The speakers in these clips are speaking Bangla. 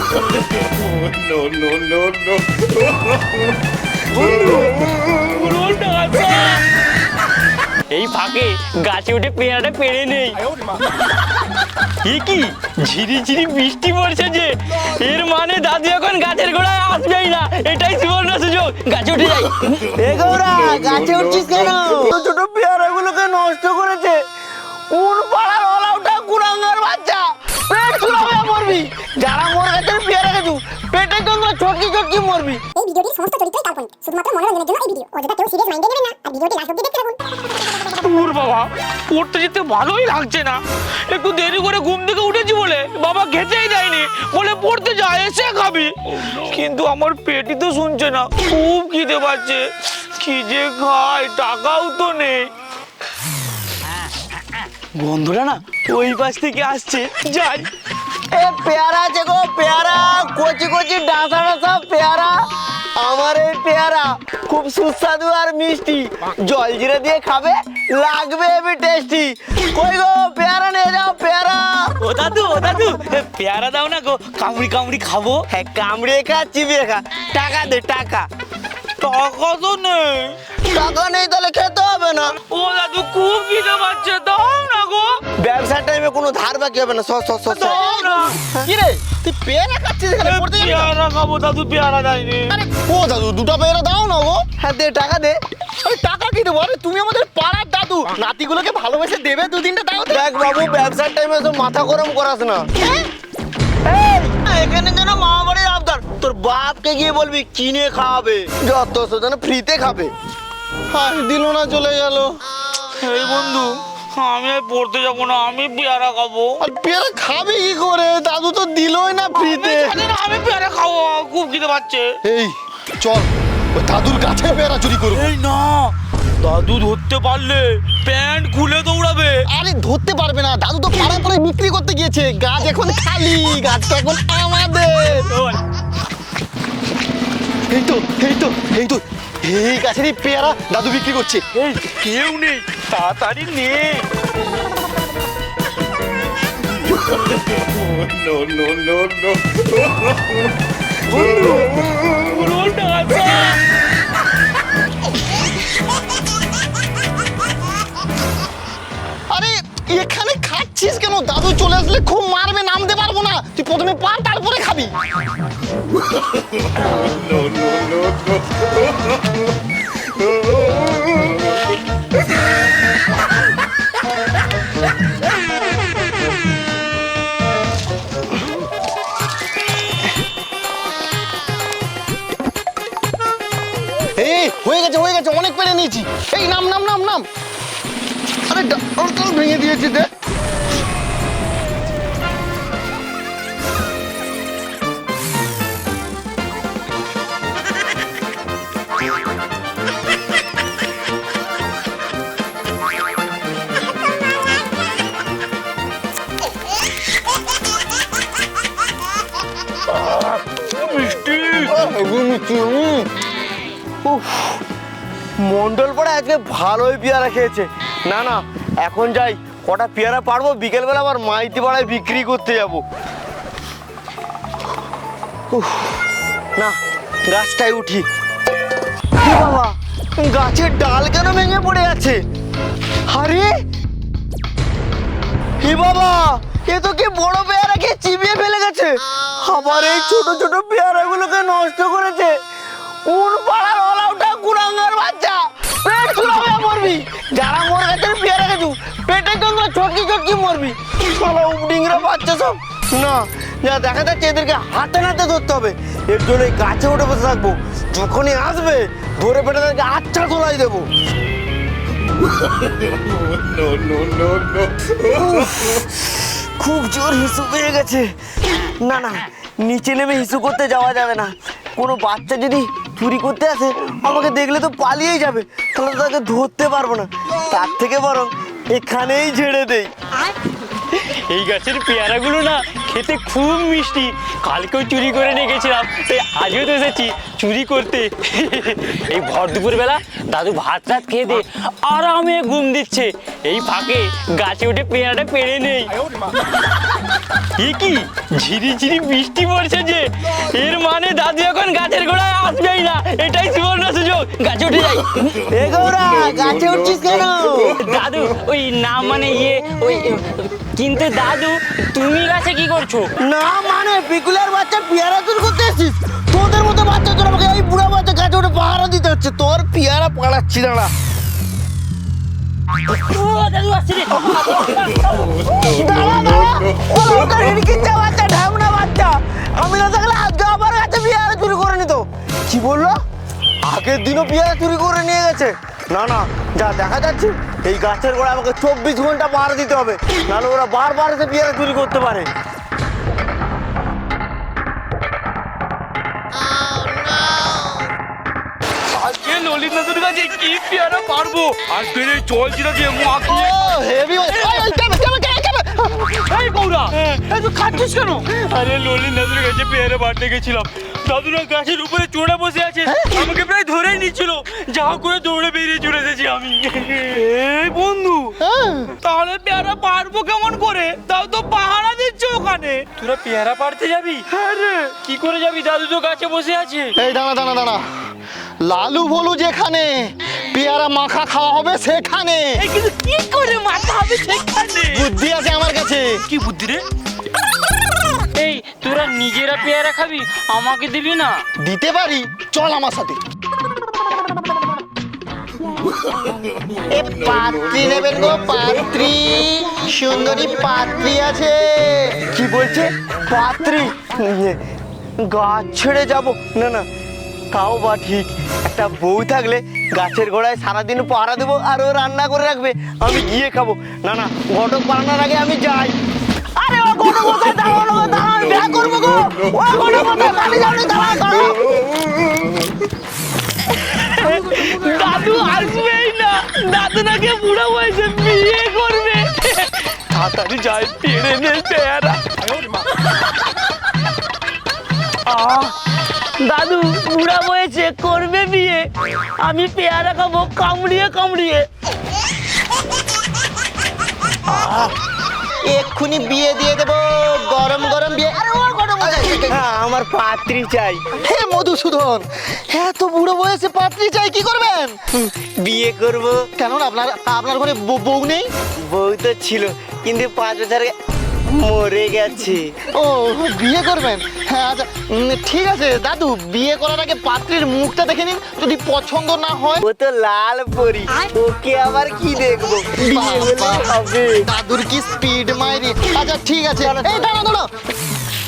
no, no, no, no. এই ফাঁকে গাছে উঠে পেয়ারাটা পেরে নেই। এ কি? ঝিরি ঝিরি বৃষ্টি পড়ছে যে। এর মানে দাদু এখন গাছের গোড়ায় আসবেই না। এটাই সুবর্ণ সুযোগ। গাছে উঠে যাই। এ গৌরা গাছে উঠছিস কেন? ছোট ছোট পেয়ারাগুলোকে নষ্ট করেছে। কোন চটকি চটকি মরবি? এই ভিডিওটির সমস্ত চরিত্রই কাল্পনিক। শুধুমাত্র মনোরঞ্জনের জন্য এই ভিডিও অযথা কেউ সিরিয়াস মাইন্ডে নেবেন না আর ভিডিওটি লাস্ট অব্দি দেখতে থাকুন। দূর বাবা পড়তে যেতে ভালোই লাগছে না। একটু দেরি করে ঘুম থেকে উঠেছি বলে বাবা খেতেই দেয়নি। বলে পড়তে যা এসে খাবি। কিন্তু আমার পেটই তো শুনছে না খুব খিদে পাচ্ছে। কি যে খাই টাকাও তো নেই। বন্ধুরা না ওই পাশ থেকে আসছে যাই। এ পেয়ারা আছে গো পেয়ারা কচি কচি আমার এই পেয়ারা খুব সুস্বাদু আর মিষ্টি। জল জিরে দিয়ে খাবে লাগবে হেবি টেস্টি কই গো পেয়ারা নিয়ে যাও পেয়ারা। ও দাদু ও দাদু এ, পেয়ারা দাও না গো কামড়ি কামড়ি খাব। হ্যাঁ কামড়িয়ে খা চিবিয়ে খা টাকা দে টাকা। টাকা তো নেই। টাকা নেই তাহলে খেতে হবে না। ও দাদু খুব খিদে পাচ্ছে দাও না। গো টাইমে কোনো ধার বাকি হবে না। সস সস সস দাও না কি রে তুই পেয়ারা খাচ্ছিস এখানে? পড়তে যাবি না? পেয়ারা খাব দাদু পেয়ারা দেয়নি। আরে ও দাদু দুটো পেয়ারা দাও না গো। হ্যাঁ দে টাকা দে। আরে টাকা কি দেবো? আরে তুমি আমাদের পাড়ার দাদু। নাতিগুলোকে ভালোবেসে দেবে দু তিনটা দাও তো। দেখ বাবু ব্যবসার টাইমে তো মাথা গরম করাস না। হ্যাঁ? এই, এখানে যেন মামা বাড়ির আবদার। তোর বাপকে গিয়ে বলবি কিনে খাওয়াবে যত যেন ফ্রিতে খাবে। আর দিল না চলে গেল। এই বন্ধু আমি আর পড়তে যাব না আমি পেয়ারা খাব। আর পেয়ারা খাবে কি করে? দাদু তো দিলই না ফ্রিতে। আমি পেয়ারা খাব খুব খিদে পাচ্ছে। এই চল ওই দাদুর কাছে পেয়ারা চুরি করব। এই না দাদু ধরতে পারলে প্যান্ট খুলে দৌড়াবে। আরে ধরতে পারবে না দাদু তো পাড়ায় পাড়ায় বিক্রি করতে গিয়েছে গাছ এখন খালি গাছটা এখন আমাদের। এই তো এই তো এই তো এই গাছেরই পেয়ারা দাদু বিক্রি করছে। এই কেউ নেই তাড়াতাড়ি নে। No, no, no, no. আরে এখানে খাচ্ছিস কেন? দাদু চলে আসলে খুব মারবে নামতে পারব না। তুই প্রথমে পা তারপরে খাবি। No, no, no, no. হয়ে গেছে হয়ে গেছে অনেক পেরে নিয়েছি। এই নাম নাম নাম নাম। আরে ডালটা ভেঙে দিয়েছি দে মন্ডল পড়ে আজকে ভালোই পেয়ারা খেয়েছে। না না, এখন যাই, কটা পেয়ারা পারব? বিকেলবেলা আবার মাইতি পাড়ায় বিক্রি করতে যাব। না, গাছটায় উঠি। বাবা, গাছের ডাল কেন ভেঙে পড়ে আছে? আরে! এ বাবা, এ তো কি বড় পেয়ারাকে চিবিয়ে ফেলে গেছে? আবার এই ছোট ছোট পেয়ারাগুলোকে নষ্ট করেছে। চটকি মরবি? শালা উপডিংরা বাচ্চা সব। না যা দেখা যাচ্ছে এদেরকে হাতে নাতে ধরতে হবে। এর জন্য এই গাছে উঠে বসে থাকব। যখনই আসবে ধরে পেটে তাদেরকে আচ্ছা তোলাই দেবো. খুব জোর হিসু পেয়ে গেছে। না না নিচে নেমে হিসু করতে যাওয়া যাবে না। কোনো বাচ্চা যদি চুরি করতে আসে আমাকে দেখলে তো পালিয়েই যাবে। তাহলে তো তাকে ধরতে পারব না। তার থেকে বরং এখানেই ঝেড়ে দেই। এই গাছের পেয়ারাগুলো না খেতে খুব মিষ্টি। কালকেও চুরি করে নিয়ে গেছিলাম তাই আজও তো এসেছি চুরি করতে। এই ভর দুপুর বেলা দাদু ভাত রাত খেয়ে দে আরামে ঘুম দিচ্ছে। এই ফাঁকে গাছে উঠে পেয়ারাটা পেরে নেই। এ কি? ঝিরি ঝিরি বৃষ্টি পড়ছে যে। এর মানে দাদু এখন গাছের গোড়ায় আসবেই না। এটাই সুবর্ণ গাছে উঠে যাই। এ গৌরা গাছে উঠছিস কেন? দাদু ওই না মানে ইয়ে ওই কিন্তু দাদু তুমি গাছে কি করছ? না মানে পিকুলার বাচ্চা পেয়ারা চুরি করতে এসছিস। তোদের মতো বাচ্চা তোর আমাকে এই বুড়া বাচ্চা গাছে উঠে পাহারা দিতে হচ্ছে। তোর পেয়ারা পাড়াচ্ছি দাঁড়া। দাদু আসছে দাঁড়া দাঁড়া। বাচ্চা আমি না থাকলে আজকে আবার গাছে পেয়ারা চুরি করে নিত। কি বলল? আগের দিনও পেয়ারা চুরি করে নিয়ে গেছে। না না যা দেখা যাচ্ছে এই গাছের গোড়া আমাকে চব্বিশ ঘণ্টা পাহারা দিতে হবে। নাহলে ওরা বারবার এসে পেয়ারা চুরি করতে পারে। আজকে ললিত কাছে কি পেয়ারা পারব? আজকে এই চলছিল যে হেভি এই গৌরা এই তুই খাচ্ছিস কেন? আরে ললিত দাদুর কাছে পেয়ারা বাড়তে গেছিলাম। দাদুরা গাছের উপরে চড়ে বসে আছে। আমাকে প্রায় ধরেই নিচ্ছিল। যা করে দৌড়ে বেরিয়ে চলে এসেছি আমি। এই বন্ধু তাহলে পেয়ারা পারব কেমন করে? তাও তো পাহারা দিচ্ছে ওখানে। তোরা পেয়ারা পারতে যাবি? হ্যাঁ কি করে যাবি? দাদু তো গাছে বসে আছে। এই দাঁড়া দাঁড়া দাঁড়া। লালু বলু যেখানে পেয়ারা মাখা খাওয়া হবে সেখানে। কিন্তু কি করে মাথা হবে সেখানে? বুদ্ধি আছে আমার কাছে। কি বুদ্ধি রে? তোরা নিজেরা পেয়ারা খাবি আমাকে দিবি না। দিতে পারি চল আমার সাথে। পাত্রী নেবেন গো পাত্রী। সুন্দরী পাত্রী আছে। কি বলছে? পাত্রী? ইয়ে, গাছ ছেড়ে যাব। না না তাও বা ঠিক। একটা বউ থাকলে গাছের গোড়ায় সারাদিন পাহারা দেবো আর ও রান্না করে রাখবে। আমি গিয়ে খাব। না না ঘটক বানানোর আগে আমি যাই। আরে ও ঘটক কোথায় দাঁড়াও না গো, দাঁড়াও আমি বিয়ে করব গো ও ঘটক কোথায় পানি যাবে দাঁড়াও দাঁড়াও দাদু আসবেই না। দাদু নাকি বুড়ো বয়সে বিয়ে করবে। তাড়াতাড়ি যাই পেড়ে নে আহ, দাদু বুড়া বয়সে করবে বিয়ে। আমি পেয়ারা খাব কামড়িয়ে কামড়িয়ে। এক্ষুনি বিয়ে দিয়ে দেবো। গরম গরম বিয়ে। আরে ও গরম হ্যাঁ আমার পাত্রী চাই। হে মধুসূদন এত বুড়ো বয়সে পাত্রী চাই কি করবেন? বিয়ে করব। কেন আপনার আপনার ঘরে বউ- বউ নেই? বউ তো ছিল কিন্তু পাঁচ বছর আগে মরে গেছে। ও বিয়ে করবেন? হ্যাঁ আচ্ছা উম, ঠিক আছে দাদু বিয়ে করার আগে পাত্রীর মুখটা দেখে নিন যদি পছন্দ না হয়। ও তো লাল পরি ওকে আবার কি দেখব? বিয়ে হলে বাবা, হবে। দাদুর কি স্পিড মাইরি? আচ্ছা ঠিক আছে। এই দাঁড়া দাঁড়া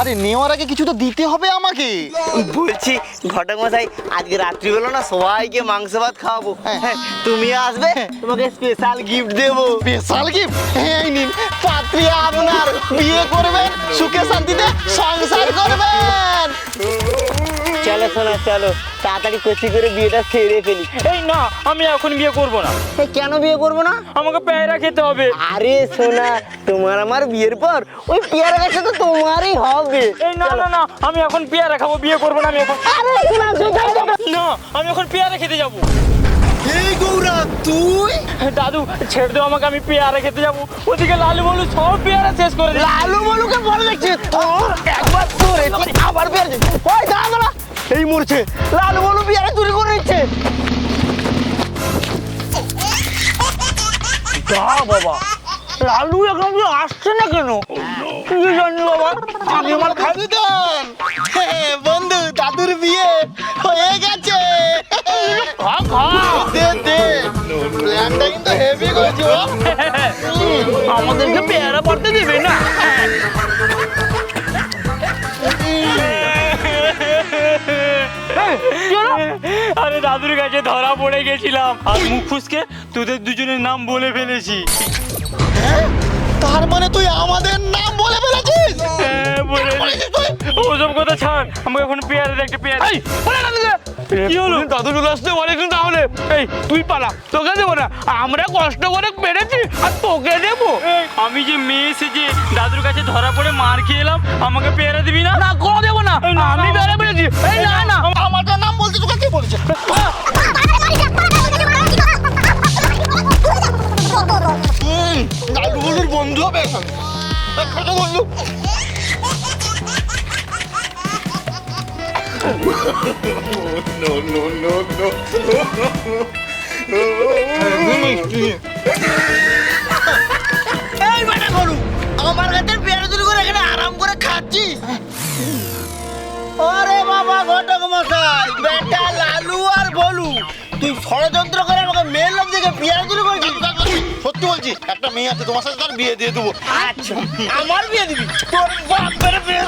আরে নেওয়ার আগে কিছু তো দিতে হবে আমাকে। বলছি ঘটক মশাই আজকে রাত্রি রাত্রিবেলা না সবাইকে মাংস ভাত খাওয়াবো। হ্যাঁ। হ্যাঁ, তুমি আসবে তোমাকে স্পেশাল গিফট দেব। স্পেশাল গিফট এই নিন পাত্রী আপনার বিয়ে করবেন সুখে শান্তিতে সংসার করবেন। চলো শোনা চলো। তাড়াতাড়ি কচি করে বিয়েটা সেরে ফেলি। এই না আমি এখন বিয়ে করব না। এই, কেন বিয়ে করব না? আমাকে পেয়ারা খেতে হবে। আরে সোনা তোমার আমার বিয়ের পর ওই পেয়ারা গাছটা তো তোমারই হবে। এই না না না আমি এখন পেয়ারা খাব বিয়ে করব না আমি এখন। আরে সোনা, সোনা, সোনা। না আমি এখন পেয়ারা খেতে যাব। এই গৌরা তুই? দাদু ছেড়ে দাও আমাকে আমি পেয়ারা খেতে যাব। ওদিকে লালু বলু সব পেয়ারা শেষ করে লালু বলুকে বলে দেখছি তোর একবার তোর আবার পেয়ারা। ওই দাঁড়া। এই মরছে। লালু বলু পেয়ারা চুরি করে নিচ্ছে। যা বাবা। লালু এখন কি আসছে না কেন? কি জানি বাবা। আমি আমার মধুসূদন হে, বন্ধু দাদুর বিয়ে হয়ে গেছে। খা খা। দে দে। প্ল্যানটা কিন্তু হেভি করেছি আমাদেরকে পেয়ারা পারতে দেবে না? আরে দাদুর কাছে ধরা পড়ে গেছিলাম। আর মুখ ফুসকে তোদের দুজনের নাম বলে ফেলেছি। তার মানে তুই আমাদের নাম বলে ফেলেছিস? ওসব কথা ছাড়। আমাকে এখন পেয়ারা একটা পেয়ারা এই বলে না কি হলো? দাদু চলে আসতে অনেকদিন তাহলে। এই তুই পালা তোকে দেবো না। আমরা কষ্ট করে পেরেছি আর তোকে দেবো। আমি যে মেয়ে এসেছি দাদুর কাছে ধরা পড়ে মার খেয়ে এলাম আমাকে পেয়ারা দিবি না? না কোনো দেবো না। আমি না, পেরেছি এই না না আমার নাম বলতে No, no, no, no. এই বেটা গরু আমার কাছে পেয়ারা চুরি করে এখানে আরাম করে খাচ্ছিস? আরে বাবা ঘটক মশাই বেটা লালু আর বলু তুই ষড়যন্ত্র করে আমাকে মেয়ের দেখে পেয়ারা চুরি করেছিস? সত্যি বলছি একটা মেয়ে আছে তোমার সাথে তার বিয়ে দিয়ে দেবো। আচ্ছা আমার বিয়ে দিবি? তোর বাপের বিয়ে।